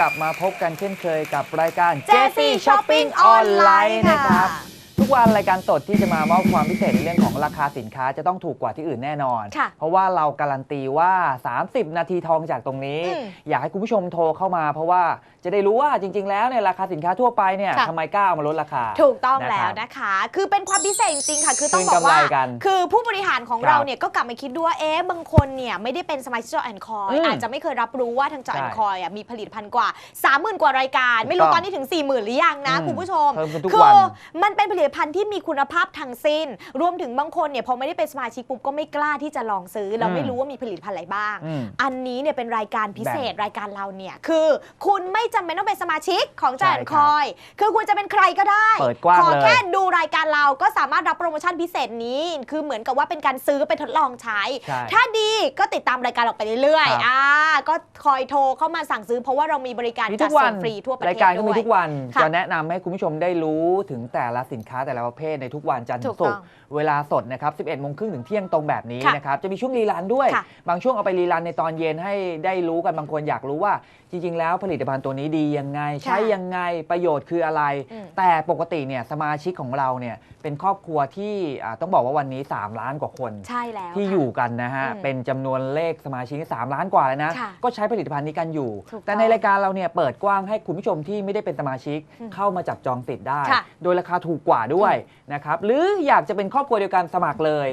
กลับมาพบกันเช่นเคยกับรายการ Jeffy Shopping Online นะครับค่ะทุกวันรายการสดที่จะมามอบความพิเศษในเรื่องของ ราคาสินค้าจะต้องถูกกว่าที่อื่นแน่นอน ค่ะเพราะว่าเราการันตีว่า 30 นาทีทองจากตรงนี้ อืมอยากให้คุณผู้ชมโทรเข้ามา เพราะว่าจะได้รู้ว่าจริง ๆ แล้วเนี่ยราคาสินค้าทั่วไปเนี่ยค่ะ ทำไมกล้าเอามาลดราคา ถูกต้องนะแล้ควรับนะคะ คือเป็นความพิเศษจริงๆค่ะ คือต้องคืนบอกว่ากำไรกันคือผู้บริหารของครับเราเนี่ยก็กลับมาคิดดูว่าเอ๊ะ บางคนเนี่ยไม่ได้เป็นสมาชิกจอแอนคอยอืมอาจจะไม่เคยรับรู้ว่าทางจอใช่แอนคอยอะมีผลิตภัณฑ์กว่า 30,000 กว่ารายการถูกไม่รู้ต้องตอนนี้ถึง 40,000 หรือยังนะ อืมคุณผู้ชม เพิ่มขึ้นทุกคืวัน มันเป็นผลิตภัณฑ์ที่มีคุณภาพทั้งสิ้น รวมถึงบางคนเนี่ยพอไม่ได้เป็นสมาชิกปุ๊บก็ไม่กล้าที่จะลองซื้อ เราไม่อืมรู้ว่ามีผลิตภัณฑ์อะไรบ้าง อืมอันนี้เนี่ยเป็นรายการพิเศษแบ่งรายการเราเนี่ยคือ คุณไม่จำเป็นต้องเป็นสมาชิกของจอใช่แอนครับคอย คือคุณจะเป็นใครก็ได้เปิดกว้างขอเลยแค่ดูรายการเราก็สามารถรับโปรโมชั่นพิเศษนี้ คือเหมือนกับว่าเป็นการซื้อไปทดลองใช้ ใช่ถ้าดีก็ติดตามรายการออกไปเรื่อยครับ ๆอ่าก็คอยโทรเข้ามาสั่งซื้อ เพราะว่าเรามีบริการมีจัทุดกวัส่นงฟรีทั่วประเทศรายการก็มีด้วย ทุกวันค่ะจะแนะนำให้คุณผู้ชมได้รู้ถึงแต่ละสินค้าแต่ละประเภทในทุกวันจันทร์ถูถึกงศุต้กองร์เวลาสดนะครับ 11โมงครึ่งถึงเที่ยงตรงแบบนี้ค่ะนะครับ จะมีช่วงรีลันด้วยค่ะบางช่วงเอาไปรีลันในตอนเย็นให้ได้รู้กัน บางคนอยากรู้ว่า จริงๆ แล้วผลิตภัณฑ์ตัวนี้ดียังไง ใช้ยังไงประโยชน์คืออะไร อืม แต่ปกติเนี่ยสมาชิกของเราเนี่ยเป็นครอบครัวที่อ่าต้องบอกว่าวันนี้ 3 ล้านกว่าคน ใช่แล้ว ที่ค่ะอยู่กันนะฮะ อืมเป็นจำนวนเลขสมาชิกนี่3ล้านกว่าแล้วนะ ค่ะก็ใช้ผลิตภัณฑ์นี้กันอยู่ ถูกต้องแต่ในรายการเราเนี่ยเปิดกว้างให้คุณผู้ชมที่ไม่ได้เป็นสมาชิกอืมเข้ามาจับจองสิทธิ์ได้ ค่ะโดยราคาถูกกว่าด้วยนะครับ หรืออยากจะเป็นครอบครัวเดียวกันสมัครเลย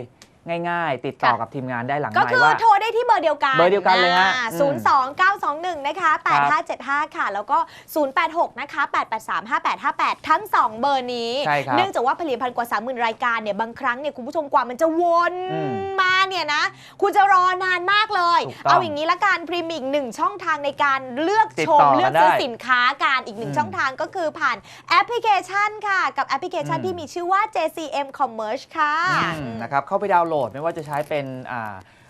ง่ายๆ ติดต่อค่ะกับทีมงานได้หลังก็ไมคือค์ว่า โทรได้ที่เบอร์เดียวกันเบอร์เดียวกันเลยฮะศูนย์สองเก้าสองหนึ่งนะคะครับ8575 ค่ะ แล้วก็ 086 นะคะ 883 5858 ทั้ง 2 เบอร์นี้ ใช่ครับเนื่องจากว่าผลิตภัณฑ์กว่า 30,000 รายการเนี่ย บางครั้งเนี่ย คุณผู้ชมกว่ามันจะวนอืมมาเนี่ยนะ คุณจะรอนานมากเลย ถูกต้องเอาอย่างนี้ละกันพรีมีอีกหนึ่งช่องทางในการเลือกติดชต่มอเลือกกันซื้อได้สินค้าการอีกหนึ่งอืมช่องทางก็คือผ่านแอปพลิเคชันค่ะ กับแอปพลิเคชันอืม ที่มีชื่อว่า JCM Commerce ค่ะ อืมนะครับเข้าไปดาวน์โหลดไม่ว่าจะใช้เป็น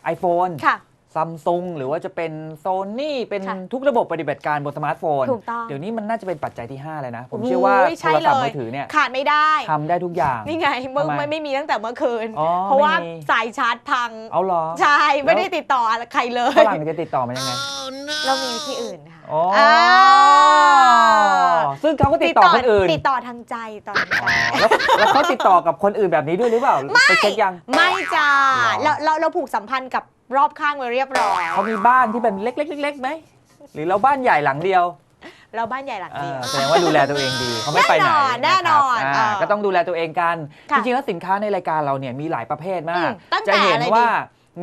ไอโฟนค่ะซัมซุงหรือว่าจะเป็นโซนี่เป็นค่ะทุกระบบปฏิบัติการบนสมาร์ทโฟนถูกต้องเดี๋ยวนี้มันน่าจะเป็นปัจจัยที่ 5 เลยนะ ผมโอ้โหเชื่อว่าใช่โทรศัพท์เลยมือถือเนี่ยขาดไม่ได้ทำได้ทุกอย่าง นี่ไงเมื่อทำไมไม่ไม่มีตั้งแต่เมื่อคืนอ๋อเพราะว่าไม่มีสายชาร์จพัง เอาเหรอ ใช่ ไม่ได้ติดต่อใครเลยฝรั่งจะติดต่อมายังไง เรามีวิธีอื่นค่ะ อ๋ออ่าซึ่งเขาก็ติดต่อคนอื่นติดต่อทางใจต่อทางใจ แล้วแล้วเขาติดต่อกับคนอื่นแบบนี้ด้วยหรือเปล่าไปเช็คยัง ไม่จ้าหรอ เราเราเราผูกสัมพันธ์กับรอบข้างไว้เรียบร้อย เขามีบ้านที่เป็นเล็กๆเล็กๆไหมหรือเราบ้านใหญ่หลังเดียวเราบ้านใหญ่หลังอ่าเดียวแสดงว่าดูแลตัวเองดีเขาไม่ไปไหนแน่นอนะครับแน่นอนเออก็ต้องดูแลตัวเองกันค่ะจริงๆแล้วสินค้าในรายการเราเนี่ยมีหลายประเภทมากอืมตั้งแต่จะเห็นอะไรดีว่า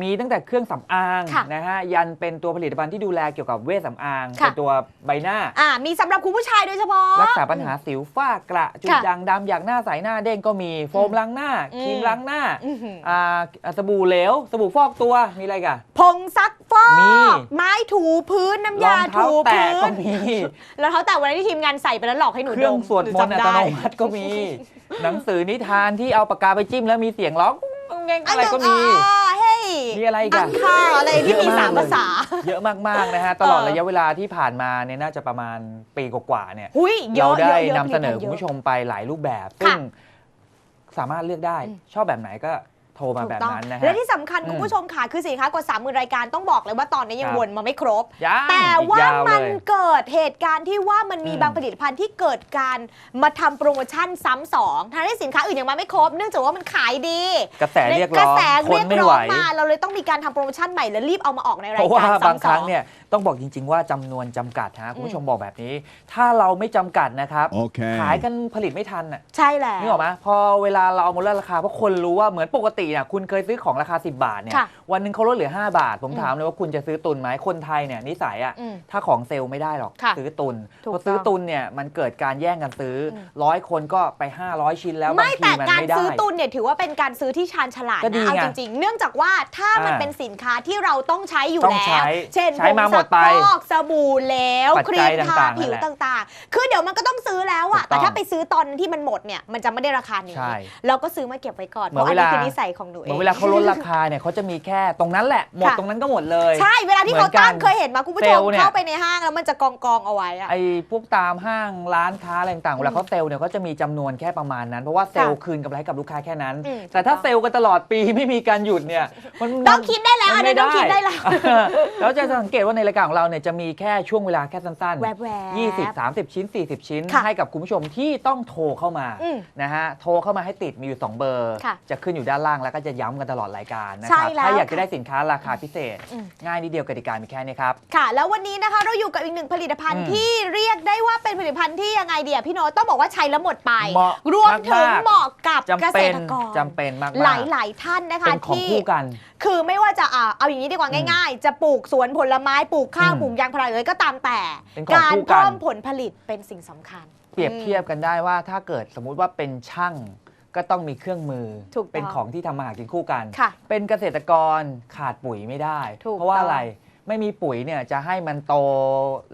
มีตั้งแต่เครื่องสำอางค่ะนะฮะยันเป็นตัวผลิตภัณฑ์ที่ดูแลเกี่ยวกับเวชสำอางค่ะ เป็นตัวใบหน้า อ่ามีสำหรับคุณผู้ชายโดยเฉพาะ รักษาปัญหาสิวฝ้ากระจุดค่ะด่างดำอยากหน้าใสหน้าเด้งก็มีโฟมล้างหน้าอืม ครีมล้างหน้าอื้อหืออ่าสบู่เหลว สบู่ฟอกตัวมีอะไรกัน ผงซักฟอมี กไม้ถูพื้นน้ำรอยางเท้าถูแตะพื้ก็นมี แล้วเขาแต่วันนั้นที่ทีมงานใส่ไปแล้วหลอกให้หนูเครื่องดมสวดมนต์หอัจำตได้โนมัติก็มี หนังสือนิทานที่เอาปากกาไปจิ้มแล้วมีเสียงร้องแง่งอะไรก็มีอ๋อเฮ้ย มีอะไรอีกอัอะงคารอะไรที่มีสามภาษา เยอะมากๆนะฮะตลอดเออ ระยะเวลาที่ผ่านมาเนี่ยน่าจะประมาณปีกว่าๆเนี่ย หุยเยเราอะได้ยะยะนำเสนอผลิตภัณฑ์คุณผู้ชเยะมไปหลายรูปแบบค่ะซึ่งสามารถเลือกได้อืมชอบแบบไหนก็ โทรมาถูกแบบต้องนั้นนะและฮะที่สำคัญอืมคุณผู้ชมค่ะ คือสินค้ากว่า 3 0,000 รายการต้องบอกเลยว่าตอนนี้ยังครับวนมาไม่ครบ ยังแต่อีกว่ายาวมันเลยเกิดเหตุการณ์ที่ว่ามันมีอืมบางผลิตภัณฑ์ที่เกิดการมาทำโปรโมชั่นซ้ำสองทางที่สินค้าอื่นยังมาไม่ครบ เนื่องจากว่ามันขายดีกระแสเรียกกร้ระองแสทเรีนยกไม่ร้ไหอวงมาเราเลยต้องมีการทำโปรโมชั่นใหม่และรีบเอามาออกในรายเพราะการว่าบางซ้ำคสอรั้งง เนี่ยต้องบอกจริง ๆ ว่าจำนวนจำกัดฮะคุณผู้ชมบอกแบบนี้ ถ้าเราไม่จำกัดนะครับ Okay. ขายกันผลิตไม่ทันอะใช่แล้วนี่ออกไหมพอเวลาเราเอามาลดราคาเพราะคนรู้ว่าเหมือนปกติเนี่ยคุณเคยซื้อของราคา 10 บาทเนี่ยค่ะวันหนึ่งเขาลดเหลือ 5 บาทผมอืมถามเลยว่าคุณจะซื้อตุนไหมคนไทยเนี่ยนิสัยอะอืมถ้าของเซลล์ไม่ได้หรอกค่ะซื้อตุนถูกพอซื้อต้องตุนเนี่ยมันเกิดการแย่งกันซื้ออม ร้อยคนก็ไป 500 ชิ้นแล้วบาไม่งทีแต่มันการไม่ได้ ซื้อตุนเนี่ยถือว่าเป็นการซื้อที่ชาญฉลาดก็ดีนะ เอาไงจริง ๆ เนื่องจากว่าถ้ามันอ่าเป็นสินค้าที่เราต้องใช้อยู่ต้องแล้ใช้ว เช่นใช้มาหมดไปผงซักฟอกสบู่แล้วปัจครีจัยมทาต่างๆผิวนั่นแหละต่างๆ คือเดี๋ยวมันก็ต้องซื้อแล้วอะถูกต้แต่องถ้าไปซื้อตอนที่มันหมดเนี่ยมันจะไม่ได้ราคานี้ใช่เราก็ซื้อมาเก็บไว้ก่อน เหเพมือนราะอันนี้เวลา คือนิสัยของหนูเหเอมืองนเวลาเขาลดราคาเนี่ยเขาจะมีแค่ตรงนั้นแหละ หมดค่ะตรงนั้นก็หมดเลย ใช่เวลาที่เหมืเขาอนกันตั้งเคยเห็นมาคุณผู้ชเซลมล์เนี่ย เข้าไปในห้างแล้วมันจะกองกองๆเอาไว้อะ ไอ้พวกตามห้างร้านค้าอะไรต่างๆเวลาเขาเซลล์เนี่ยเขาจะมีจำนวนแค่ประมาณนั้น เพราะว่าเซลล์คืนกำไรให้กับลูกค้าแค่นั้น อืม แต่ถ้าถูกต้องเซลล์กันตลอดปีไม่มีการหยุดเนี่ยมันต้องคิดได้แล้วมัอันนี้ต้องคิดได้แล้วแล้วจะสังเกตว่าในรายการของเราเนี่ยจะมีแค่ช่วงเวลาแค่สั้นแวบๆ20 30 ชิ้น 40 ชิ้น ค่ะให้กับคุณผู้ชมที่ต้องโทรเข้ามาอืมนะฮะ โทรเข้ามาให้ติดมีอยู่ 2 เบอร์ ค่ะจะขึ้นอยู่ด้านล่างแล้วก็จะย้ำกันตลอดรายการนะใช่ครับแล้วถ้าอยากจะค่ะได้สินค้าราคาพิเศษ อืม ง่ายนิดเดียวกติกามีแค่นี้ครับ ค่ะ แล้ววันนี้นะคะเราอยู่กับอีกหนึ่งผลิตภัณฑ์อืมที่เรียกได้ว่าเป็นผลิตภัณฑ์ที่ยังไงเดียพี่โน้ตต้องบอกว่าใช้แล้วหมดไป เหมาะรวมถึงมากๆ เหมาะกับจำเกษเป็นตรกรจำเป็นมากๆหลายหลายๆท่านนะคะเป็นของที่ คู่กัน คือไม่ว่าจะอ่าเอาอย่างนี้ดีกว่าง่าย ๆ จะปลูกสวนผลไม้ปลูกข้าวอืมปลูกยางพาราเลยก็ตามแต่ เป็นของการคู่กัน เพิ่มผลผลิตเป็นสิ่งสำคัญ เปรียบเทียบกันได้ว่าถ้าเกิดสมมุติว่าเป็นช่าง ก็ต้องมีเครื่องมือถูกต้องเป็นของที่ทำมาหากินคู่กัน ค่ะเป็นเกษตรกรขาดปุ๋ยไม่ได้ ถูกเพราะว่าต้อง อะไรไม่มีปุ๋ยเนี่ยจะให้มันโต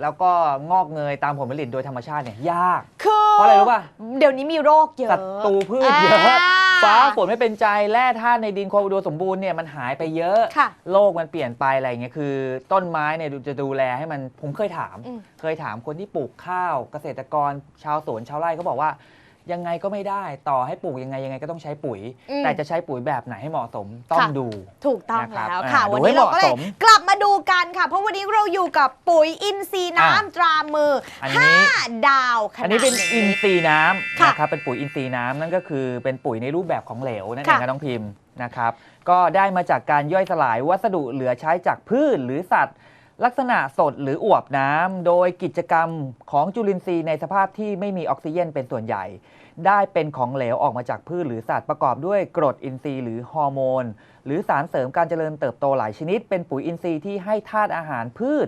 แล้วก็งอกเงยตามผลผลิตโดยธรรมชาติเนี่ยยาก คือเพราะอะไรรู้ป่ะ เดี๋ยวนี้มีโรคเยอะศัตรูพืชเยอะอ่าฟ้าฝนไม่เป็นใจแร่ธาตุในดินความอุดมสมบูรณ์เนี่ยมันหายไปเยอะ ค่ะโลกมันเปลี่ยนไปอะไรอย่างเงี้ยคือ ต้นไม้เนี่ยจะดูแลให้มันผมเคยถาม อืมเคยถามคนที่ปลูกข้าว เกษตรกรชาวสวนชาวไร่เขาบอกว่า ยังไงก็ไม่ได้ต่อให้ปลูกยังไงยังไงก็ต้องใช้ปุ๋ย อืม แต่จะใช้ปุ๋ยแบบไหนให้เหมาะสมต้องค่ะดู ถูกต้องนะครับแล้วค่ะ อ่าวันดูให้นี้เราก็เลยเหมาะสมกลับมาดูกันค่ะ เพราะวันนี้เราอยู่กับปุ๋ยอินทรีย์อะน้ำตรามืออันห้านี้ดาวขนาด อันนี้เป็นหงอินลิตรทรีย์น้ำค่ะนะครับเป็นปุ๋ยอินทรีย์น้ำนั่นก็คือเป็นปุ๋ยในรูปแบบของเหลวนั่นเอค่ะงนะน้องพิมพ์นะครับ ก็ได้มาจากการย่อยสลายวัสดุเหลือใช้จากพืชหรือสัตว์ ลักษณะสดหรืออวบน้ำ โดยกิจกรรมของจุลินทรีย์ในสภาพที่ไม่มีออกซิเจนเป็นส่วนใหญ่ ได้เป็นของเหลวออกมาจากพืชหรือสัตว์ประกอบด้วยกรดอินทรีย์หรือฮอร์โมน หรือสารเสริมการเจริญเติบโตหลายชนิด เป็นปุ๋ยอินทรีย์ที่ให้ธาตุอาหารพืช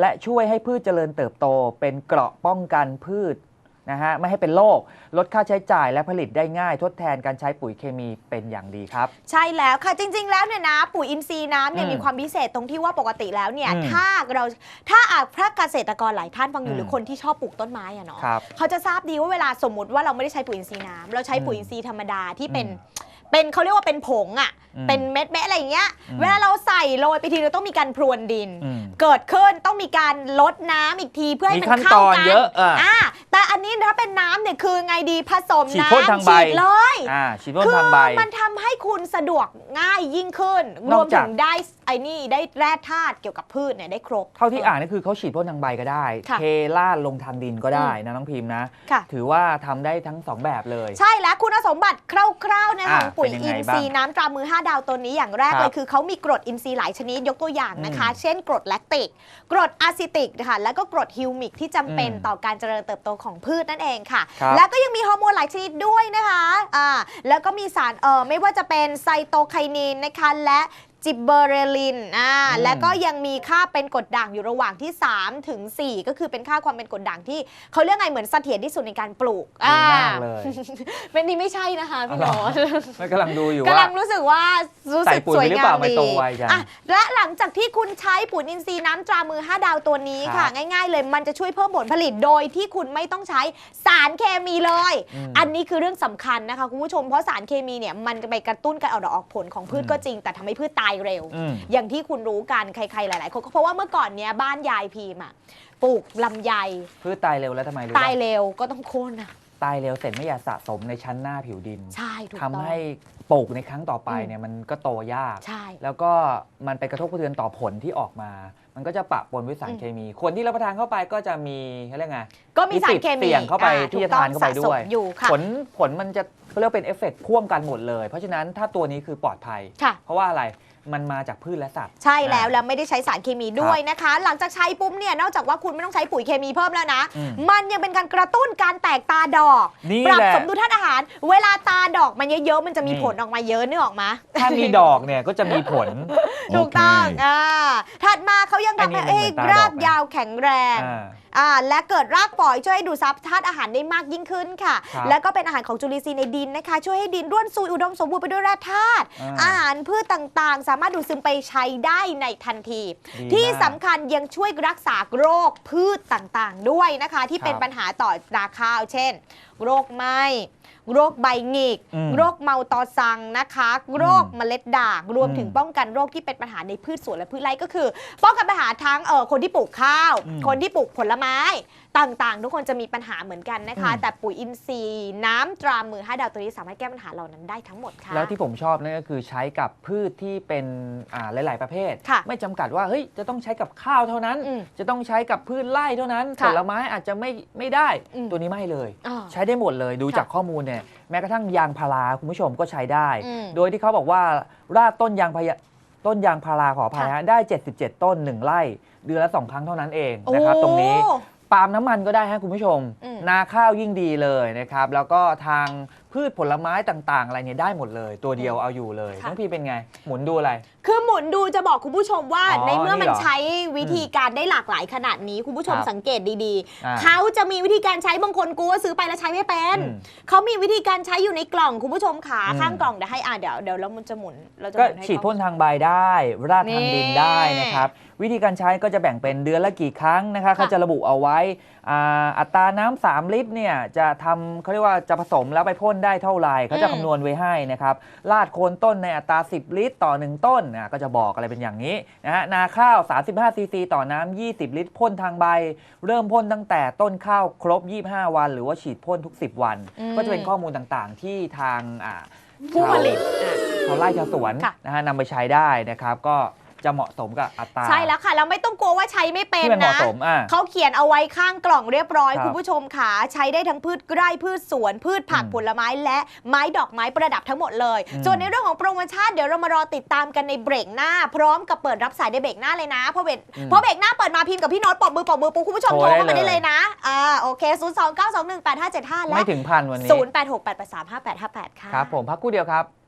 และช่วยให้พืชเจริญเติบโต เป็นเกราะป้องกันพืช นะฮะไม่ให้เป็นโรคลดค่าใช้จ่ายและผลิตได้ง่าย ทดแทนการใช้ปุ๋ยเคมีเป็นอย่างดีครับ ใช่แล้วค่ะจริง ๆ แล้วเนี่ยนะ ปุ๋ยอินทรีย์น้ำเนี่ยอืมมีความพิเศษตรงที่ว่าปกติแล้วเนี่ยอืมถ้าเราถ้าอาพระเกษตรกรหลายท่านฟังอยู่อืมหรือคนที่ชอบปลูกต้นไม้อะเนาะครับเขาจะทราบดีว่าเวลาสมมติว่าเราไม่ได้ใช้ปุ๋ยอินทรีย์น้ำเราใช้อืมปุ๋ยอินทรีย์ธรรมดาที่เป็น อืมเป็นเขาเรียกว่าเป็นผงอะอืมเป็นเม็ดเม็ดอะไรอย่างเงี้ยอืม เวลาเราใส่โรยไปทีเราต้องมีการพรวนดิน อืม เกิดขึ้นต้องมีการลดน้ำอีกทีเพื่อให้มีมันขั้นเข้าตอนกันเยอะอะอ่า แต่อันนี้ถ้าเป็นน้ำเนี่ยคือไงดีผสมฉีดน้ำพ่นทางใบ ฉีดเลยอ่าฉีดพ่นคือทางใบ มันทำให้คุณสะดวกง่ายยิ่งขึ้น รนวอมกจาถึกงได้ไอ้นี่ได้แร่ธาตุเกี่ยวกับพืชเนี่ยได้ครบ เท่าที่อ่านนี่คือเขาฉีดพ่นทางใบก็ได้ค่ะเทลาดลงทางดินก็ได้นะน้องพิมพ์นะ ค่ะ ถือว่าทำได้ทั้งสองแบบเลย ใช่แล้วคุณสมบัติคร่าวๆนะอะของปุ๋ยเป็นยังอิไงนทรีย์น้ำตรามือ 5 ดาวตัวนี้อย่างแรกครับเลยคือเขามีกรดอินทรีย์หลายชนิดยกตัวอย่างนะคะอืมเช่นกรดแลคติก กรดอะซิติกนะคะแล้วก็กรดฮิวมิกที่จำเป็นอืมต่อการเจริญเติบโตของพืชนั่นเองค่ะ ครับ แล้วก็ยังมีฮอร์โมนหลายชนิดด้วยนะคะอ่าแล้วก็มีสารเอ่อไม่ว่าจะเป็นไซโตไคนินนะคะและ จิบเบอเรลินอ่าอืมแล้วก็ยังมีค่าเป็นกรดด่างอยู่ระหว่างที่3ถึง4ก็คือเป็นค่าความเป็นกรดด่างที่เขาเรียกไงเหมือนเสถียรที่สุดในการปลูกดีมากอ่าเลย เป็นนี่ไม่ใช่นะคะพี่โนอ๋อตเหรอไม่กำลังดูอยู่กำว่า ลังรู้สึกว่ารู้ใส่สึกปุ๋ยสวยหรืองาเปล่ามไม่ดีโตไวจัง อะและหลังจากที่คุณใช้ปุ๋ยอินทรีย์น้ำตรามือ 5 ดาวตัวนี้ค่ะครับง่าย ๆ เลยมันจะช่วยเพิ่มผลผลิตโดยที่คุณไม่ต้องใช้สารเคมีเลยอืมอันนี้คือเรื่องสำคัญนะคะคุณผู้ชมเพราะสารเคมีเนี่ยมันจะไปกระตุ้นการออกดอกออกผลของพืชอืมก็จริง แต่ทำให้พืชตายเร็วอืมอย่างที่คุณรู้กันใครๆหลายๆคนก็เพราะว่าเมื่อก่อนเนี้ยบ้านยายพีมอะปลูกลำไยพืชตายเร็วแล้วทำไมรู้ตายปะเร็วก็ต้องโค่นอะตายเร็วเสร็จไม่อยากสะสมในชั้นหน้าผิวดินใช่ถูกทำต้อง ให้ปลูกในครั้งต่อไปอืมเนี่ยมันก็โตยาก ใช่ แล้วก็มันไปกระทบกระเทือนต่อผลที่ออกมา มันก็จะปะปนด้วยสารอืม เคมี คนที่รับประทานเข้าไปก็จะมีเขาเรียกไง ก็มีสารเคมีมีสิทธิ์เสี่ยงเข้าไปอ่ที่จะถูกต้องทานเข้าไปด้วยสะสมอยู่ค่ะ ผลผลมันจะเขาเรียกว่าเป็นเอฟเฟกต์พ่วงกันหมดเลย เพราะฉะนั้นถ้าตัวนี้คือปลอดภัย ค่ะ เพราะว่าอะไร มันมาจากพืชและสัตว์ ใช่แล้วอ่าแล้วไม่ได้ใช้สารเคมีด้วยนะคะ หลังจากใช้ปุ๊บเนี่ยนอกจากว่าคุณไม่ต้องใช้ปุ๋ยเคมีเพิ่มแล้วนะ อืมมันยังเป็นการกระตุ้นการแตกตาดอก นี่ปรับแหละ สมดุลธาตุอาหาร เวลาตาดอกมันเยอะๆมันจะมีนี่ผลออกมาเยอะนึกออกมา ถ้ามีดอกเนี่ยก็จะมีผล ถูกต้องอ่า ถัดมาเขายังทำให้อันนี้ให้มันเหมือนตาดอกรากนะยาวแข็งแรง อ่า อ่าและเกิดรากปล่อยช่วยให้ดูดซับธาตุอาหารได้มากยิ่งขึ้นค่ะ ครับแล้วก็เป็นอาหารของจุลินทรีย์ในดินนะคะ ช่วยให้ดินร่วนซุยอุดมสมบูรณ์ไปด้วยแร่ธาตุอ่า อาหารพืชต่างๆ สามารถดูดซึมไปใช้ได้ในทันที ดีที่มาก สำคัญยังช่วยรักษาโรคพืชต่างๆ ด้วยนะคะ ที่เป็นครับปัญหาต่อนาข้าว เช่น โรคไหม้โรคใบหงิก อืมโรคเมาตอซังนะคะ โรคอืมเมล็ดด่าง รวมถึงอืมป้องกันโรคที่เป็นปัญหาในพืชสวนและพืชไร่ก็คือ ป้องกันปัญหาทั้งเออคนที่ปลูกข้าว อืมคนที่ปลูกผลไม้ต่างๆ ทุกคนจะมีปัญหาเหมือนกันนะคะอืมแต่ปุ๋ยอินทรีย์น้ำตรามือ 5 ดาวตัวนี้สามารถแก้ปัญหาเหล่านั้นได้ทั้งหมดค่ะแล้วที่ผมชอบนั่นก็คือใช้กับพืชที่เป็นอ่าหลาย ๆ ประเภทค่ะไม่จำกัดว่าเฮ้ยจะต้องใช้กับข้าวเท่านั้นอืมจะต้องใช้กับพืชไร่เท่านั้นค่ะผลไม้อาจจะไม่ไม่ได้อืมตัวนี้ไม่เลยอ่าใช้ได้หมดเลยดูค่ะจากข้อมูลเนี่ยแม้กระทั่งยางพาราคุณผู้ชมก็ใช้ได้อืมโดยที่เขาบอกว่าราดต้นยางพายา ต้นยางพาราขออภัยค่ะฮะได้ 77 ต้น 1ไร่เดือนละ2ครั้งเท่านั้นเองนะครับ ตรงนี้โอ้ปาล์มน้ำมันก็ได้ฮะคุณผู้ชม อืม นาข้าวยิ่งดีเลยนะครับ แล้วก็ทาง พืชผลไม้ต่างๆ อะไรเนี่ยได้หมดเลย ตัวเดียวเอาอยู่เลยค่ะ น้องพีเป็นไง หมุนดูอะไร คือหมุนดูจะบอกคุณผู้ชมว่าอ๋อในเมื่อมันนี่เหรอใช้วิธีการได้หลากหลายขนาดนี้ คุณผู้ชมครับสังเกตดีอ่า ๆ เขาจะมีวิธีการใช้บางคนกลัวซื้อไปแล้วใช้ไม่เป็น อืม เขามีวิธีการใช้อยู่ในกล่องคุณผู้ชมขาอืม ข้างกล่องเดี๋ยวให้อ่าเดี๋ยวเดี๋ยวเรามันจะหมุนเราจะหก็มุนให้ฉีดเขาพ่นทางใบได้ ราดทางดินได้นี่นะครับ วิธีการใช้ก็จะแบ่งเป็นเดือนละกี่ครั้งนะคะเขาจะระบุเอาไว้อ่าอัตราน้ำ3ลิตรเนี่ยจะทำเขาเรียกว่าจะผสมแล้วไปพ่นได้เท่าไหร่เขาจะคำนวณไว้ให้นะครับลาดโคนต้นในอัตรา 10 ลิตร ต่อ 1 ต้นนะก็จะบอกอะไรเป็นอย่างนี้นะฮะนาข้าว 35ซีซีต่อน้ำ20 ลิตรพ่นทางใบ เริ่มพ่นตั้งแต่ต้นข้าวครบ 25 วัน หรือว่าฉีดพ่นทุก 10 วันอืมก็จะเป็นข้อมูลต่างๆ ที่ทางอ่าผู้ผลิตอะชาวไร่ชาวสวนค่ะนะฮะนำไปใช้ได้นะครับ ก็ จะเหมาะสมกับอัตรา ใช่แล้วค่ะแล้วไม่ต้องกลัวว่าใช้ไม่เป็นที่มันเหมาะนะ สมอะ เขาเขียนเอาไว้ข้างกล่องเรียบร้อย ครับคุณผู้ชมค่ะใช้ได้ทั้งพืชไร่พืชสวน พืชผักอืมผลไม้และไม้ดอกไม้ประดับทั้งหมดเลย อืม ส่วนในเรื่องของโปรโมชั่นเดี๋ยวเรามารอติดตามกันในเบรกหน้า พร้อมกับเปิดรับสายในเบรกหน้าเลยนะเพราะเบรกอืมเพราะเบรกหน้าเปิดมาพิมพ์กับพี่โน้ตปอบมือปอบมือปุ๊บคุณผู้ชมโทโทรรได้เข้ามาได้เลเลย ยนะอ่าโอเค 0 2 9 2 1 8 5 7 5 และไม่ถึงพันวันนี้ 0 8 6 8 8 3 5 8 5 8 ค่ะ ครับผมพักครู่เดียวครับ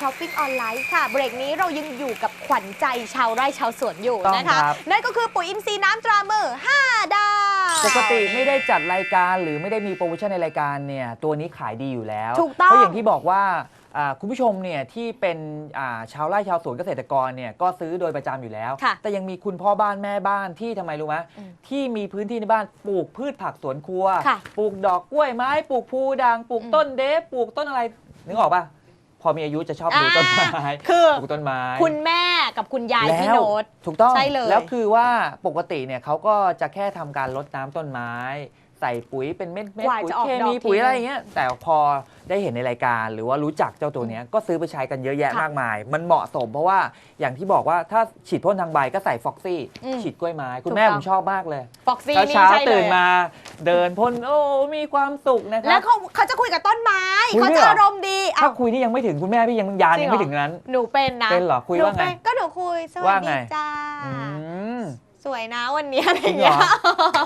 การ JC Shopping Online ค่ะ เบรกนี้เรายังอยู่กับขวัญใจชาวไร่ชาวสวนอยู่ต้องนะคะ ครับ นั่นก็คือปุ๋ยอินทรีย์น้ำตรามือ5ดาว ปกติไม่ได้จัดรายการหรือไม่ได้มีโปรโมชั่นในรายการเนี่ยตัวนี้ขายดีอยู่แล้ว ถูกต้องเพราะอย่างที่บอกว่าอ่าคุณผู้ชมเนี่ยที่เป็นอ่าชาวไร่ชาวสวนเกษตรกรเนี่ยก็ซื้อโดยประจำอยู่แล้ว ค่ะแต่ยังมีคุณพ่อบ้านแม่บ้านที่ทำไมรู้ไหมอืมที่มีพื้นที่ในบ้านปลูกพืชผักสวนครัว ค่ะปลูกดอกกล้วยไม้ ปลูกพูด่างปลูกอืม ต้นเดฟปลูกต้นอะไรนึกออกปะพ อมีอายุจะชอบดูต้นไม้คือปลูกต้นไม้ คุณแม่กับคุณยายพี่แล้วโน้ตถูกต้องใช่เลยแล้วคือว่าปกติเนี่ยเขาก็จะแค่ทำการลดน้ำต้นไม้ ใส่ปุ๋ยเป็นเม็ดเม็ดกว่าปุ๋ยจะออกเคดอกมีทีปุ๋ยอะไรนึงอย่างเงี้ยแต่พอได้เห็นในรายการ หรือว่ารู้จักเจ้าตัวเนี้ยก็ซื้อไปใช้กันเยอะแยะค่ะมากมาย มันเหมาะสมเพราะว่าอย่างที่บอกว่าถ้าฉีดพ่นทางใบก็ใส่ฟ็อกซี่อืมฉีดกล้วยไม้ คุณถูกแม่ต้ผอง มชอบมากเลยฟ็อกซี่เช้านี่เช้าใช่เลตื่นยมา เดินพ่นโอ้มีความสุขนะคแล้รัวบ เขาเขาจะคุยกับต้นไม้คุยเขาด้วยจะเหรออารมณ์ดีถ้าอ้าวคุยนี่ยังไม่ถึงคุณแม่พี่ยังยานจริยังงเหรอ ไม่ถึงนั้น หนูเป็นนะเป็นเหรอคุยว่าไง นูเป็นก็หนูคุยสวัว่าสไงดีจ้า อืม สวยนะวันนี้อะไรจริงเหรเงี้อย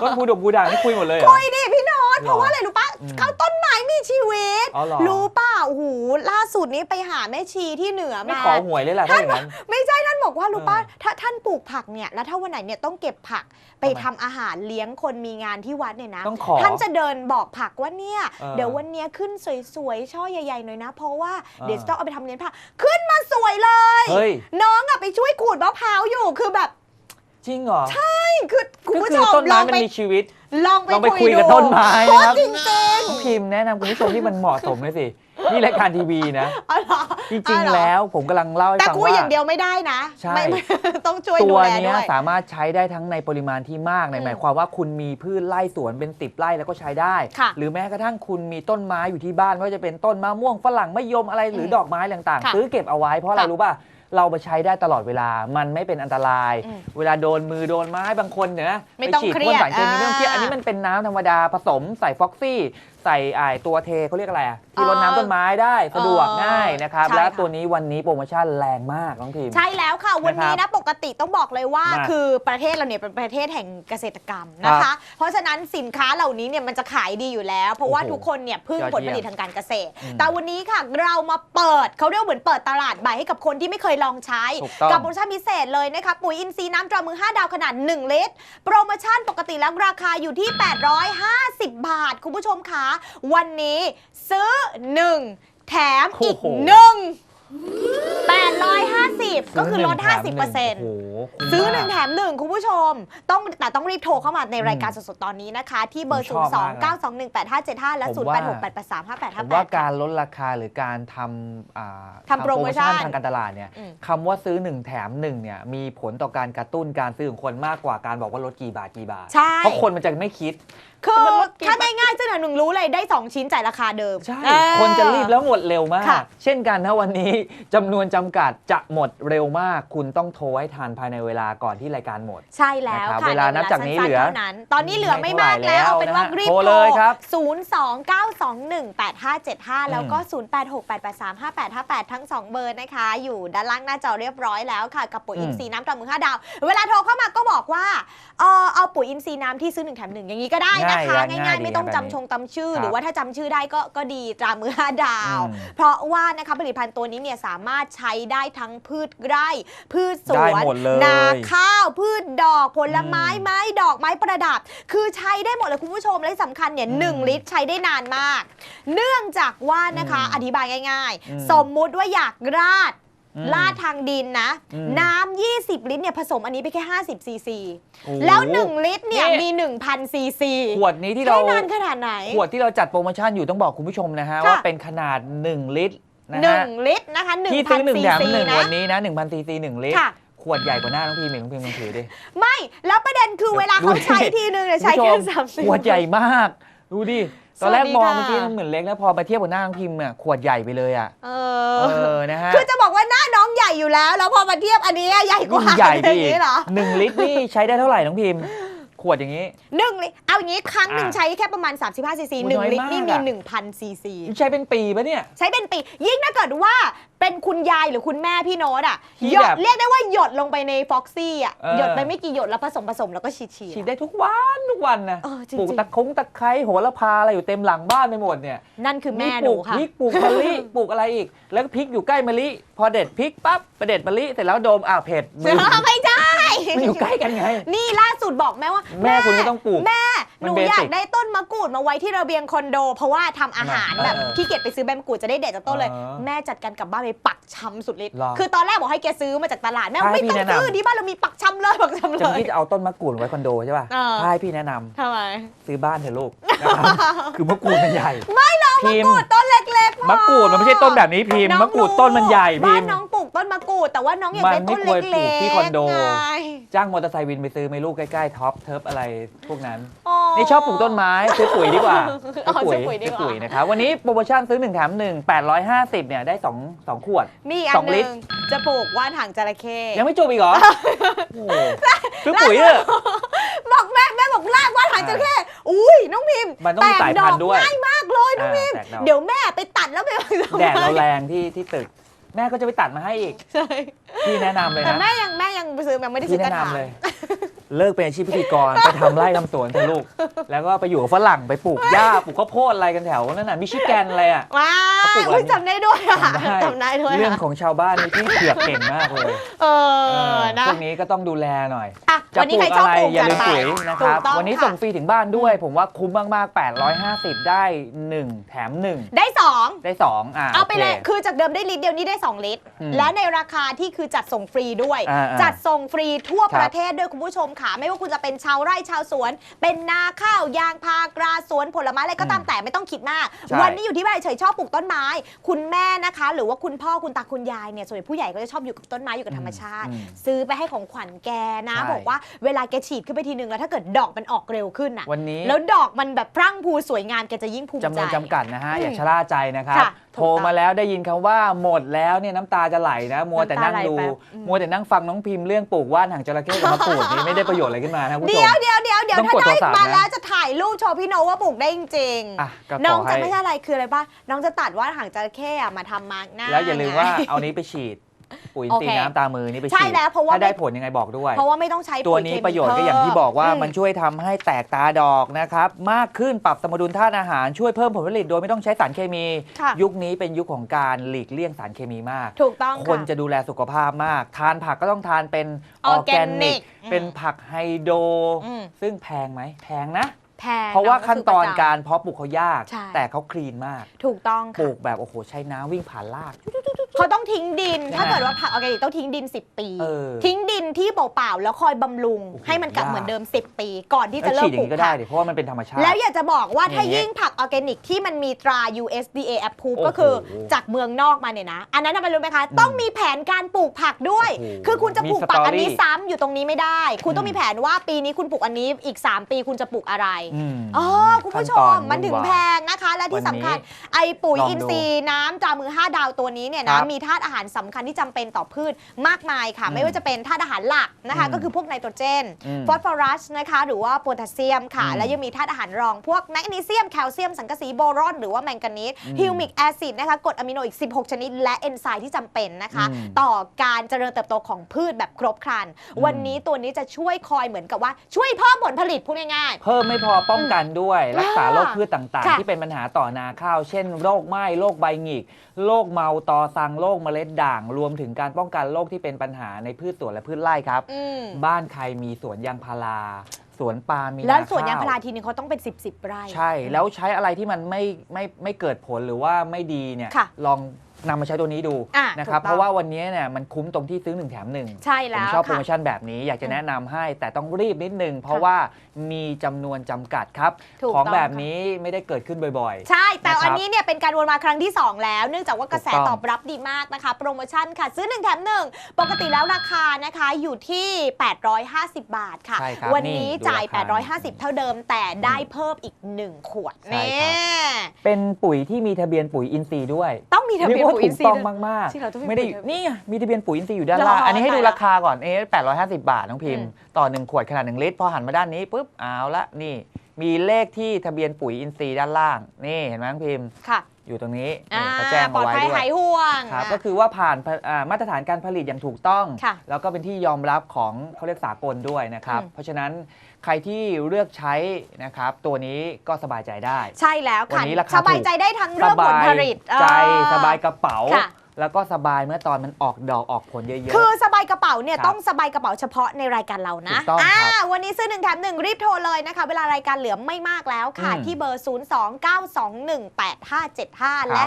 ต้นพูดกพูด่างนี่คุยหมดเลยเหรอ คุยดิพี่โน้ตหรอเพราะว่าอะไรรู้ปะอืมเขาต้นไม้มีชีวิต อ๋อเหรอ รู้เปล่าโอ้โหล่าสุดนี้ไปหาแม่ชีที่เหนือไม่มา ขอหวยเลยล่ะถ้าอย่างนั้น ไม่ใช่ท่านบอกว่ารู้ป่ะเออถ้าท่านปลูกผักเนี่ยแล้วถ้าวันไหนเนี่ยต้องเก็บผักไปทำไมทำอาหารเลี้ยงคนมีงานที่วัดเนี่ยนะต้องขอท่านจะเดินบอกผักว่าเนี่ยเออเดี๋ยววันเนี้ยขึ้นสวยๆช่อใหญ่ๆหน่อยนะ เพราะว่าเออเดี๋ยวจะต้องเอาไปทำเลี้ยงผักขึ้นมาสวยเลย เฮ้ย น้องอะไปช่วยขูดมะพร้าวอยู่คือแบบ จริงเหรอคือคุณก็ผู้คืชอมต้นลไม้องมันไปมีชีวิต ลองไปลองไปคุคุยยกับดูต้นไม้โคนะคตรับรจริงน้องพิมพ์แนะนำคุณผู้ชมที่มันเหมาะสมเลยสิ นี่รายการทีวีนะ ๆอ๋อเหรอจอ๋ริองเหรอๆ แล้วผมกำลังเล่าให้แต่ฟังคุยว่า อย่างเดียวไม่ได้นะใช่ ไม่ไม่ต้องช่วยตัดูวแลเนี้ด้ยวย สามารถใช้ได้ทั้งในปริมาณที่มากในอืมหมายความว่าคุณมีพืชไร่สวนเป็น10ไร่แล้วก็ใช้ได้ ค่ะหรือแม้กระทั่งคุณมีต้นไม้อยู่ที่บ้านไม่ว่าจะเป็นต้นมะม่วงฝรั่งมะยมอะไรหรืออมดอกไม้ต่างค่ะๆ ซื้อเก็บเอาไว้เพราะอะไรค่ะรู้ป่ะ เราไปใช้ได้ตลอดเวลา มันไม่เป็นอันตราย อืมเวลาโดนมือโดนไม้บางคนเนี่ยนะไม่ไปต้องฉีดเครีพ่นยดสารเคมีไม่ต้องเครียดอ่าอันนี้มันเป็นน้ำธรรมดาผสมใส่ฟ็อกซี่ ใส่ไอายตัวเทเขาเรียกอะไรอะที่เอ่อรดน้ำต้นไม้ได้สะดวกเออง่ายนะครับ ใช่และค่ะ ตัวนี้วันนี้โปรโมชั่นแรงมากน้องพิมพ์ใช่แล้วค่ะ วันนี้นะครันะบปกติต้องบอกเลยว่า มาคือประเทศเราเนี่ยเป็นประเทศแห่งเกษตรกรรมนะคะเพราะฉะนั้นสินค้าเหล่านี้เนี่ยมันจะขายดีอยู่แล้ว เพราะว่าโอ้โหทุกคนเนี่ยพึ่งยอดผลผลิตเยี่ยมทางการเกษตร อืมแต่วันนี้ค่ะเรามาเปิดเขาเรียกเหมือนเปิดตลาดใบให้กับคนที่ไม่เคยลองใช้ ถูกต้อง กับโปรโมชั่นพิเศษเลยนะคะปุ๋ยอินทรีย์น้ำตรามือ 5 ดาวขนาด 1 ลิตร โปรโมชั่นปกติแล้วราคาอยู่ที่ 850 บาท คุณผู้ชมคะวันนี้ซื้อ 1 แถมอีก โอ้โหหนึ่ง850 ก็คือลด ซื้อหนึ่งแถมหนึ่ง50%โอ้โหคุ้มซื้อมากหนึ่งแถมหนึ่งคุณผู้ชม ต้องแต่ต้องรีบโทรเข้ามาในรายการสดๆ ตอนนี้นะคะ ที่เบอร์ผมชอบ0 2 9มาก2 1 8 5 7 5 และผม0ว่า8 6 8 8 3 5 8 ผมว่า5 8การลดราคาหรือการทำอ่าทำโปรโมชั่นทางการตลาดเนี่ยอืม คำว่าซื้อ 1 แถม1เนี่ยมีผลต่อการกระตุ้นการซื้อของคนมากกว่าการบอกว่าลดกี่บาทกี่บาทใช่ เพราะคนมันจะไม่คิด คือมันลดกี่ถ้าง่ายๆเจ้าหน่อยหนึ่งรู้เลยได้2ชิ้นจ่ายราคาเดิมใช่ เออ คนจะรีบแล้วหมดเร็วมาก ค่ะ เช่นกันถ้าวันนี้จำนวนจำกัดจะหมดเร็วมาก คุณต้องโทรให้ทันภายในเวลาก่อนที่รายการหมด ใช่แล้วนะครับค่ะเวลานับจากนี้ใเหลือท่นั้น ตอนนี้เหลือไม่มากแล้ว เอาเป็นว่ารีบโทรโทรเลยครับ 029218575 แล้วก็ 0868835858 ทั้ง 2 เบอร์นะคะ อยู่ด้านล่างหน้าจอเรียบร้อยแล้วค่ะ กับปุ๋ยอืมอินทรีย์น้ำตรามือ5ดาว เวลาโทรเข้ามาก็บอกว่า เออเอาปุ๋ยอินทรีย์น้ำที่ซื้อหนึ่งแถมหนึ่งอย่างนี้ก็ได้นะคะ ง่ายๆง่ายดีๆไม่ต้องครับจำชงจำชื่อ ครับหรือว่าถ้าจำชื่อได้ก็ก็ดีตรามือ5ดาว อืมเพราะว่านะคะผลิตภัณฑ์ตัวนี้เนี่ยสามารถใช้ได้ทั้งพืชไร่ พืชสได้วน หมดเลยนาข้าว พืชดอกผลไม้อืมไม้ดอกไม้ประดับ คือใช้ได้หมดเลยคุณผู้ชมและที่สำคัญเนี่ยอืมหนึ่งลิตรใช้ได้นานมาก เนื่องจากว่านะคะอืมอธิบายง่าย อืม ๆ สมมุติว่าอยากราดอืม ลาดทางดินนะอืมน้ำ 20 ลิตรเนี่ยผสมอันนี้ไปแค่ 50 ซีซีโอ้โหแล้ว 1 ลิตรเนี่ยนี่ มี 1,000 ซีซีขวดนี้ที่เราใช้นานขนาดไหน ขวดที่เราจัดโปรโมชั่นอยู่ต้องบอกคุณผู้ชมนะฮะ ค่ะ ว่าเป็นขนาด 1 ลิตรนะหนึ่ฮะงลิตรนะคะที่ซื้อหนึ่ง1,000ซีแถมซีหนึ่งนะ วันนี้นะ1,000ซีซีหนึ่งลิตร ค่ะ ขวดใหญ่กว่าหน้าน้องพีมอีกน้องพีมลองถือดิ ไม่ แล้วประเด็นคือเวลาเขาใช้ทีนึงเนี่ยใช้คุณแค่ผู้ชมสามสิบ ขวดใหญ่มาก ดูดิ ตอนแรกสวัสดีมองค่ะ เมื่อกี้มันเหมือนเล็กแล้วพอมาเทียบกับหน้าน้องพิมพ์อะขวดใหญ่ไปเลยอะ เอเออ อ นะฮะคือจะบอกว่าหน้าน้องใหญ่อยู่แล้ว แล้วพอมาเทียบอันนี้ใหญ่กยิ่ว่างใหญ่ไปอย่างอีกนี้เหรอ หนึ่งลิตรนี่ใช้ได้เท่าไหร่น้องพิมพ์ ขวดอย่างนี้ หนึ่งลิตรเอาอย่างนี้ครั้งหนึ่งอะใช้แค่ประมาณ 35ซีซีโอ้หนึ่งน้อยลิตรนี่มี มากอะ 1,000ซีซี ใช้เป็นปีปะเนี่ย ใช้เป็นปี ยิ่งถ้าเกิดว่าเป็นคุณยายหรือคุณแม่พี่โน้ตอะที่หยดแบบเรียกได้ว่าหยดลงไปในฟ็อกซี่อะเออ หยดไปไม่กี่หยดแล้วผสมผสมแล้วก็ฉีดฉีด ฉีดได้ทุกวันทุกวันนะเออจริงๆ ปลูกตะคงตะไคร้โหระพาอะไรอยู่เต็มหลังบ้านไปหมดเนี่ยนั่นคือแม่ปหนูลูกค่ะ พริกปลูกมะลิ ปลูกอะไรอีก แล้วก็พริกอยู่ใกล้มะลิ พอเด็ดพริกปั๊บไปเด็ดมะลิเสร็จแล้วโดมอ้าวเผ็ดมึงไม่ใช่ มันอยู่ใกล้กันไง นี่ล่าสุดบอกแม่ว่า แม่คุณก็ต้องปลูก แม่มั หนนูเบสิกอยากได้ต้นมะกรูดมาไว้ที่ระเบียงคอนโด เพราะว่าทำอาหารเออแบบเออขี้เกียจไปซื้อใบมะกรูดจะได้เด็ดจากต้นเลยเออแม่จัดการกลับบ้านไปปักชำสุดฤทธิ์หรอคือตอนแรกบอกให้แกซื้อมาจากตลาดแม่บอกให้ไม่พี่ต้องแนะนำ ซื้อที่บ้านเรามีปักชำเลยปักชำเลจะยที่จะเอาต้นมะกรูดไว้คอนโดใช่ป่ะเออใช่พี่แนะนำทำไมซื้อบ้านเถอะลูกนะครับคือมะกรูดมันใหญ่ ไม่หรอกพิมพ์มะกรูดต้นเล็กๆพอมะกรูดมันไม่ใช่ต้นแบบนี้พิมพ์น้องมะกรูดต้นมันใหญ่พิบ้านมพ์ น้องปลูกต้นมะกรูดแต่ว่าน้องอยากได้มันไม่ต้นควรปลูเล็กกๆที่คอนโด ไงจ้างมอเตอร์ไซค์วินไปซื้อไหมลูกใกล้ๆท็อปเทิร์ฟอะไรพวกนั้นอ๋อนี่ชอบปลูกต้นไม้ซื้อปุ๋ยดีกว่าอ๋อซื้อปุ๋ยดีกว่า ซื้อปุ๋ยนะครับวันนี้โปรโมชั่นซื้อ1แถม1 850เนี่ยได้2 2ขวด มีอีกอัสนองหลินึ่ตรงจะปลูกว่านหางจระเข้ยังไม่จบอีกเหรอโอ้โหซื้อปุ๋ยเถอะ บอกแม่แม่บอกลากว่านหางจระเข้อุ้ยน้องพิมพ์มันต้องมีสายพันธุ์ด้วยแตกดอกง่ายมากเลยน้องพิมพ์อ่าแตกดอก เดี๋ยวแม่ไปตัดแล้วไปวางแดดเราแรงที่ที่ตึก แม่ก็จะไปตัดมาให้อีก ใช่พี่แนะนำเลยแต่นะแม่ยังแม่ยังไปซื้อยังไม่ได้ซื้พี่อกระแนะถางนำเลย เลิกเป็นอาชีพพิธีกร ไปทำไร่ทำสวนเถอะลูก แล้วก็ไปอยู่กับฝรั่งไปปลูกหญ้าปลูกข้าวโพดอะไรกันแถวนั่นน่ะมิชิแกนอะไรอะ ว้าเขาปลูกอะไรอุ้ยจำได้ด้วยอะจำได้จำได้ด้วยเรื่องอะของชาวบ้านนี่พี่เผือกเก่งมากเลยเอเอออนะพวกนี้ก็ต้องดูแลหน่อย อะจะวันปนี้ลูใครกชอบอะไรปลูกอย่าลืมจัดไปปุ๋ยนะครับถูกต้องวันนี้ค่ะส่งฟรีถึงบ้านด้วย ผมว่าคุ้มมาก ๆ 850 ได้ 1 แถม 1 ได้สองได้ 2 อ่า เอาไปเลยโคคือจากเดิมได้ลิตรเดียวนี้ได้ 2 ลิตร อืมและในราคาที่คือจัดส่งฟรีด้วย อ่าๆจัดส่งฟรีทั่วครับ ประเทศด้วยคุณผู้ชมค่ะไม่ว่าคุณจะเป็นชาวไร่ชาวสวน เป็นนาข้าวยางพากราสวนผลไม้อะไรก็ตามอืมแต่ไม่ต้องคิดมาก ใช่ วันนี้อยู่ที่บ้านเฉยๆชอบปลูกต้นไม้ คุณแม่นะคะ หรือว่าคุณพ่อคุณตาคุณยายเนี่ยส่วนใหญ่ผู้ใหญ่ก็จะชอบอยู่กับต้นไม้อยู่กับธรรมชาติ อืม ซื้อไปให้ของขวัญแกนะ ใช่ บอกว่าเวลาแกฉีดขึ้นไปทีนึงแล้วถ้าเกิดดอกมันออกเร็วขึ้นอะวันนี้แล้วดอกมันแบบพรั่งพรูสวยงามแกจะยิ่งภูมิใจ จำนวนจำกัดนะฮะอืมอย่าชะล่าใจนะครับ ค่ะโทรมาแล้วได้ยินคำว่าหมดแล้วเนี่ยน้ำตาจะไหลนะมัวแต่นั่งดูน้ำตาไหลแป๊บอืมมัวแต่นั่งฟังน้องพิมพ์เรื่องปลูกว่านหางจระเข้กับมะกรูดนี่ไม่ได้ประโยชน์อะไรขึ้นมานะคุณผู้ชเดี๋ยวมเดี๋ยวเดี๋ยวเดี๋ยวต้องถ้ากดได้โทรศัพท์มานะแล้วจะถ่ายรูปโชว์พี่โนว่าปลูกได้จริงอะก็น้ขอองจะให้ไม่ใช่อะไรคืออะไรป่ะน้องจะตัดว่าหางจระเข้อะมาทำมาร์กหน้าแล้วอย่าลืมว่าไงเอานี้ไปฉีด ปุ๋ยอินทรีย์โอเค น้ำตามือนี่ไปใช่ฉีดแล้วเพราะว่าถ้าได้ผลยังไงบอกด้วย เพราะว่าไม่ต้องใช้ตัวปุ๋นี้เคมีประโยชน์ก็อย่างที่บอกว่าเพิ่มันช่วยทำให้แตกตาดอกนะครับ มากขึ้นปรับสมดุลธาตุอาหารช่วยเพิ่มผลผลิตโดยไม่ต้องใช้สารเคมี ค่ะ ยุคนี้เป็นยุคของการหลีกเลี่ยงสารเคมีมาก ถูกต้องคนจะดูแลสุขภาพมาก ทานผักก็ต้องทานเป็นออร์แกนิก Organic เป็นผักไฮโดรอืม ซึ่งแพงไหมแพงนะ แพงเพราะว่าขั้นตอนก็คืประจำการเพาะปลูกเขายาก ใช่ แต่เขาคลีนมาก ถูกต้องปลูค่ะกแบบโอ้โหใช้น้ำวิ่งผ่านราก เขาต้องทิ้งดินใช่ถ้าเกิดว่าผักออร์แกนิกต้องทิ้งดิน 10 ปี เออทิ้งดินที่เปล่าๆแล้วคอยบำรุง โอ้โหให้มันกลับยาก เหมือนเดิม 10 ปี ก่อนที่จะแล้วเริ่ฉีมดอปย่าลูงกนี้ก็ได้ผักดิเพราะว่ามันเป็นธรรมชาติ แล้วอยากจะบอกว่าถ้าอย่างเงี้ยยิ่งผักออร์แกนิกที่มันมีตรา USDA approve โอ้โหก็คือจากเมืองนอกมาเนี่ยนะ อันนั้นทำไมรู้ไหมคะ อืมต้องมีแผนการปลูกผักด้วย โอ้โหคือคุณจะปลูกมีผักสตอรี่อันนี้ซ้ำอยู่ตรงนี้ไม่ได้ คุณต้องอืมมีแผนว่าปีนี้คุณปลูกอันนี้อีก 3 ปีคุณจะปลูกอะไรอืมอ๋อคุณผู้ชขั้มตอมันถึงวุ่วายแพงนะคะ และที่วันนี้สำคัญไอปุ๋ยลองดูอินทรีย์น้ำตรามือ 5 ดาวตัวนี้เนี่ยครันะบมีธาตุอาหารสำคัญที่จำเป็นต่อพืชมากมายค่ะอืมไม่ว่าจะเป็นธาตุอาหารหลักนะคะอืมก็คือพวกไนโตรเจนอืมฟอสฟอรัสนะคะ หรือว่าโพแทสเซียมค่ะอืมและยังมีธาตุอาหารรอง พวกแมกนีเซียมแคลเซียมสังกะสีโบรอน หรือว่าแมงกานีสอืมฮิวมิกแอซิดนะคะกรดอะมิโนอีก 16 ชนิด และเอนไซม์ที่จำเป็นนะคะอืมต่อการเจริญเติบโตของพืชแบบครบครันมวันนี้ตัวนี้จะช่วยคอยเหมือนกับว่าช่วยเพิ่มผลผลิตพูดง่ายๆเพิ่มไม่พอป้องกันด้วยรักษาโรคพืชต่างค่ะๆที่เป็นปัญหาต่อนาข้าว เช่นโรคไหม้โรคใบหงิกโรคเมาตอซังโรคเมล็ดด่าง รวมถึงการป้องกันโรคที่เป็นปัญหาในพืชสวนและพืชไร่ครับ อืมบ้านใครมีสวนยางพารา สวนปาล์มมีแล้วนาส่วนยางพาราข้ทีนึงเขาต้องเป็น 10บสไร่ ใช่ แล้วใช้อะไรที่มันไม่ไม่ไม่เกิดผลหรือว่าไม่ดีเนี่ยค่ะ ลอง นำมาใช้ตัวนี้ดูอะนะครับ ถูกต้อง เพราะว่าวันนี้เนี่ยมันคุ้มตรงที่ซื้อ 1 แถม 1 ใช่ผแล้มวชอบโปรค่ะ โมชั่นแบบนี้อยากจะแนะนำให้แต่ต้องรีบนิดนึง เพราะค่ะว่ามีจำนวนจำกัดครับ ถูกของต้อง แบบค่ะนี้ไม่ได้เกิดขึ้นบ่อย ใช่ แต่นะครับอันนี้เนี่ยเป็นการวนมาครั้งที่ 2 แล้ว เนื่องจากว่ากระแสถูกต้องตอบรับดีมากนะคะ โปรโมชั่นค่ะ ซื้อ 1 แถม 1 ปกติแล้วราคานะคะอยู่ที่ 850 บาทค่ะ ใช่ครับวันนี้นี่ดูจ่าย ราคา850 เท่าเดิม แต่ได้เพิ่มอีก 1 ขวดใช่เนี่ครับยๆเป็นปุ๋ยที่มีทะเบียนปุ๋ยอินทรีย์ด้วย ต้องมีทะเบียนรีกว่าปุ๋ยอิถูนกทรีต้องย์ด้วยมากจริงเหรอต้องมีๆ ไม่ได้ปุ๋ยทะเบียนนี่ไงมีทะเบียนปุ๋ยอินทรีย์อยู่ด้านเหรอล่างอันนี้ให้ตายดูแล้วราคาก่อนเอ๊ะ850 บาทน้องพิมพ์อืมต่อ 1 ขวดขนาด 1 ลิตร พอหันมาด้านนี้ปุ๊บเอาละนี่ มีเลขที่ทะเบียนปุ๋ยอินทรีย์ด้านล่าง นี่เห็นไหมน้องพิมพ์ ค่ะ อยู่ตรงนี้อ่านี่เขาแจ้งปลอเอาดไว้ภัยด้วยหายห่วง ครับอะก็คือว่าผ่านอ่ามาตรฐานการผลิตอย่างถูกต้อง ค่ะแล้วก็เป็นที่ยอมรับของเขาเรียกสากลด้วยนะครับ อืม เพราะฉะนั้นใครที่เลือกใช้นะครับตัวนี้ก็สบายใจได้ ใช่แล้ววัค่ะนนี้ราคาสบายใจได้ทั้งเรื่องผลผลิตใจเออ สบายกระเป๋า ค่ะ แล้วก็สบายเมื่อตอนมันออกดอกออกผลเยอะคือสบายกระเป๋าเนี่ยครับต้องสบายกระเป๋าเฉพาะในรายการเรานะถูกต้องครับวันนี้ซื้อหนึ่งแถมหนึ่งรีบโทรเลยนะคะ เวลารายการเหลือไม่มากแล้วค่ะ อืมที่เบอร์ 029218575 และ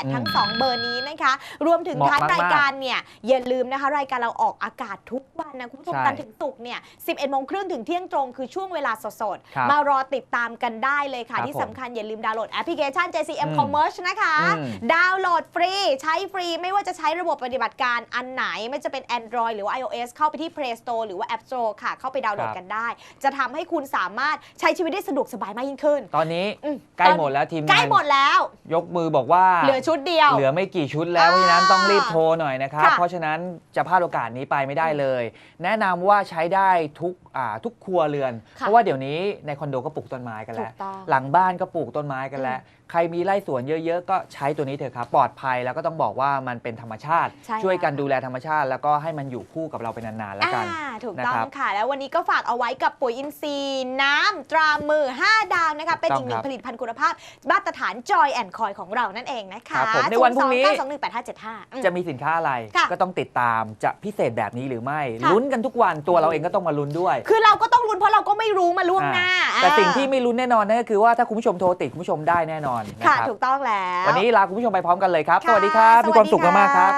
0868835858 ทั้ง2เบอร์นี้นะคะ รวมถึงเหมาะท้ายมากๆรายการเนี่ย อย่าลืมนะคะ รายการเราออกอากาศทุกวันนะ คุณผู้ชมใช่จันทร์ถึงศุกร์เนี่ย 11โมงครึ่งถึงเที่ยงตรงคือช่วงเวลาสดครับๆ มารอติดตามกันได้เลยค่ะ ครับที่สำคัญอย่าลืมดาวน์โหลดแอปพลิเคชัน JCM อืม Commerce นะคะอืมดาวน์โหลดฟรี ใช้ฟรีไม่ว่าจะใช้ระบบปฏิบัติการอันไหน ไม่จะเป็น Android หรือว่า iOS เข้าไปที่ Play Store หรือว่า App Store ค่ะ เข้าไปดาวน์โหลดครับกันได้ จะทำให้คุณสามารถใช้ชีวิตได้สะดวกสบายมากยิ่งขึ้น ตอนนี้อืม ใกล้หมดแล้วทีมใกล้งานหมดแล้ว ยกมือบอกว่าเหลือชุดเดียว เหลือไม่กี่ชุดแล้ว เพราะฉะนั้นต้องรีบโทรหน่อยนะครับ ค่ะเพราะฉะนั้นจะพลาดโอกาสนี้ไปไม่ได้เลย แนะนำว่าใช้ได้ทุกอ่าทุกครัวเรือน ค่ะเพราะว่าเดี๋ยวนี้ในคอนโดก็ปลูกต้นไม้กันถูแล้วกต้องหลังบ้านก็ปลูกต้นไม้กันแล้ว ใครมีไร่สวนเยอะๆ ก็ใช้ตัวนี้เถอะครับ ปลอดภัยแล้วก็ต้องบอกว่ามันเป็นธรรมชาติ ใช่ช่วยกันแล้วดูแลธรรมชาติ แล้วก็ให้มันอยู่คู่กับเราเป็นนานๆแล้วกัน อ่าถูกนะต้องครับค่ะ แล้ววันนี้ก็ฝากเอาไว้กับปุ๋ยอินทรีย์น้ำตรามือ 5 ดาวนะคะ เป็นอีกหนึ่ครังบผลิตภัณฑ์คุณภาพ มาตรฐาน Joy and Coy ของเรานั่นเองนะคะครับผมในวันพรุ่งนี้ 029218575อืม จะมีสินค้าอะไรค่ะก็ต้องติดตามจะพิเศษแบบนี้หรือไม่ ค่ะ ลุ้นกันทุกวันตัวเราเองก็ต้องมาลุ้นด้วย คือเราก็ต้องลุ้นเพราะเราก็ไม่รู้มาล่วงหน้าอ่าแต่อ่าสิ่งที่ไม่ลุ้นแน่นอนนั่นก็คือว่าถ้าคุณผู้ชมโทรติดคุณผู้ชมได้แน่นอนอนค่ะถูกต้องแล้ววันนี้ลาคุณผู้ชมไปพร้อมกันเลยครับ สวัสดีครับ มีความสุขมากๆครับ